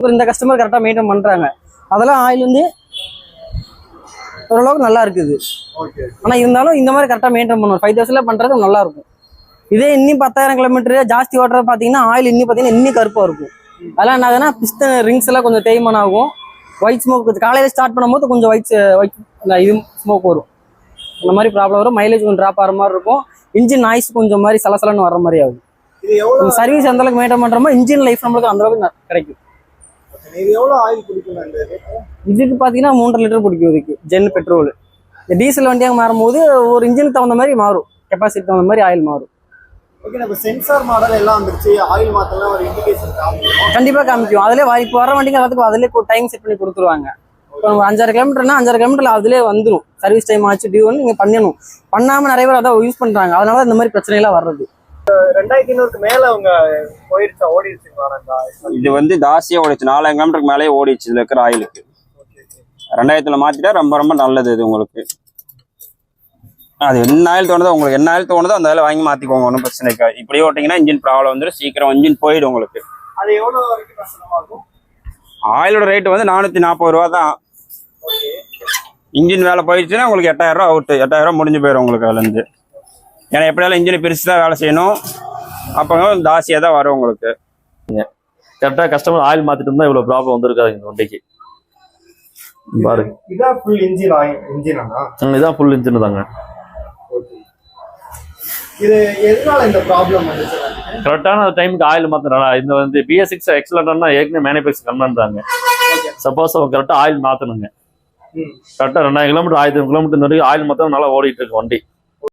அப்புறம் இந்த கஸ்டமர் கரெக்டாக மெயின்டைன் பண்ணுறாங்க அதெல்லாம் ஆயில் வந்து ஓரளவுக்கு நல்லா இருக்குது. ஆனால் இருந்தாலும் இந்த மாதிரி கரெக்டாக மெயின்டைன் பண்ணுவோம் ஃபைவ் தௌசண்ட்ல பண்ணுறது நல்லா இருக்கும். இதே இன்னும் பத்தாயிரம் கிலோமீட்டர் ஜாஸ்தி ஓட்டுறது பார்த்தீங்கன்னா ஆயில் இன்னும் பார்த்தீங்கன்னா இன்னும் கருப்பாக இருக்கும். அதெல்லாம் என்ன ஆகுதுன்னா பிஸ்டன் ரிங்ஸ் எல்லாம் கொஞ்சம் தேய்மானம் ஆகும். ஒயிட் ஸ்மோக் காலையில் ஸ்டார்ட் பண்ணும்போது கொஞ்சம் ஒயிட் ஒயிட் இது ஸ்மோக் வரும். அந்த மாதிரி ப்ராப்ளம் வரும். மைலேஜ் கொஞ்சம் ட்ராப் ஆகிற மாதிரி இருக்கும். இன்ஜின் நாய்ஸ் கொஞ்சம் மாதிரி சலசலன்னு வர மாதிரி ஆகும். சர்வீஸ் எந்த அளவுக்கு மெயின்டைன் பண்ணுறோமோ இன்ஜின் லைஃப் நம்மளுக்கு அந்த அளவுக்கு கிடைக்கும். இது ஆயில் இந்த? இதுக்கு பார்த்தீங்கன்னா மூன்றரை லிட்டர் பிடிக்கும் இதுக்கு ஜென் பெட்ரோல் டீசல் வண்டியாக மாறும்போது ஒரு இன்ஜினுக்கு தகுந்த மாதிரி மாறும். கெப்பாசிட்டி தகுந்த மாதிரி ஆயில் மாறும். ஓகே சென்சார் மாடல் எல்லாம் வந்துருச்சு. ஆயில் மாத்தலாம் ஒரு இண்டிகேஷன் காமிக்கும் கண்டிப்பாக காமிக்கும். அதிலே இப்போ வர வண்டிக்கு எல்லாத்துக்கும் அதிலே டைம் செட் பண்ணி கொடுத்துருவாங்க. இப்போ அஞ்சாறு கிலோமீட்டர்னா அஞ்சாறு கிலோமீட்டர்ல அதிலே வந்துடும் சர்வீஸ் டைம் ஆச்சு டியூ நீங்க பண்ணணும். பண்ணாம நிறைய பேர் அதான் யூஸ் பண்றாங்க. அதனால இந்த மாதிரி பிரச்சனைலாம் வர்றது. ரெண்டாயிரத்தி ஐநூறுக்கு மேல அவங்க போயிருச்சா ஓடிடுச்சுங்களா இது வந்து ஜாஸ்தியாக ஓடிச்சு. நாலாயிரம் கிலோமீட்டருக்கு மேலேயே ஓடிச்சு இதில் இருக்கிற ஆயிலுக்கு. ரெண்டாயிரத்துல மாத்திட்டா ரொம்ப ரொம்ப நல்லது இது உங்களுக்கு. அது என்ன ஆயில் தோணுதோ உங்களுக்கு என்ன ஆயில் தோணுதோ அந்த ஆயில் வாங்கி மாத்திக்கோங்க ஒன்றும் பிரச்சனை இருக்காது. இப்படியே ஓட்டிங்கன்னா இன்ஜின் ப்ராப்ளம் வந்துடும் சீக்கிரம் இன்ஜின் போயிடும் உங்களுக்கு. அது எவ்வளவு வரைக்கும் ஆயிலோட ரேட் வந்து நானூற்றி நாற்பது ரூபா தான். இன்ஜின் வேலை போயிடுச்சுன்னா உங்களுக்கு எட்டாயிரம் ரூபா அவுட் எட்டாயிரம் ரூபா முடிஞ்சு போயிடும் உங்களுக்கு அதுலேருந்து ஏன்னா எப்படியாலும் இன்ஜின் பெருசு தான் வேலை செய்யணும். அப்போ ஜாஸ்தியாக தான் வரும் உங்களுக்கு. கரெக்டாக கஸ்டமர் ஆயில் மாத்திட்டு இருந்தா இவ்வளவு ப்ராப்ளம் வந்திருக்காது இந்த வண்டிக்கு. பாருங்க இதான் ஃபுல் இன்ஜின் ஆயில் இன்ஜினா இதான் ஃபுல் இன்ஜின் தாங்க. இது எதனால இந்த ப்ராப்ளம் வந்துச்சு? கரெக்டான டைமுக்கு ஆயில் மாத்தினா இந்த வந்து பிஎஸ் சிக்ஸ் எக்ஸலண்ட்னா ஏற்கனவே மேனுஃபேக்சர் கம்மன் தாங்க சப்போஸ் அவங்க கரெக்டாக ஆயில் மாத்தணுங்க. ம். கரெக்டாக ரெண்டாயிரம் கிலோமீட்டர் ஆயிரத்தி கிலோமீட்டர் வரைக்கும் ஆயில் மாத்தம் நல்லா ஓடிட்டு இருக்கு வண்டி.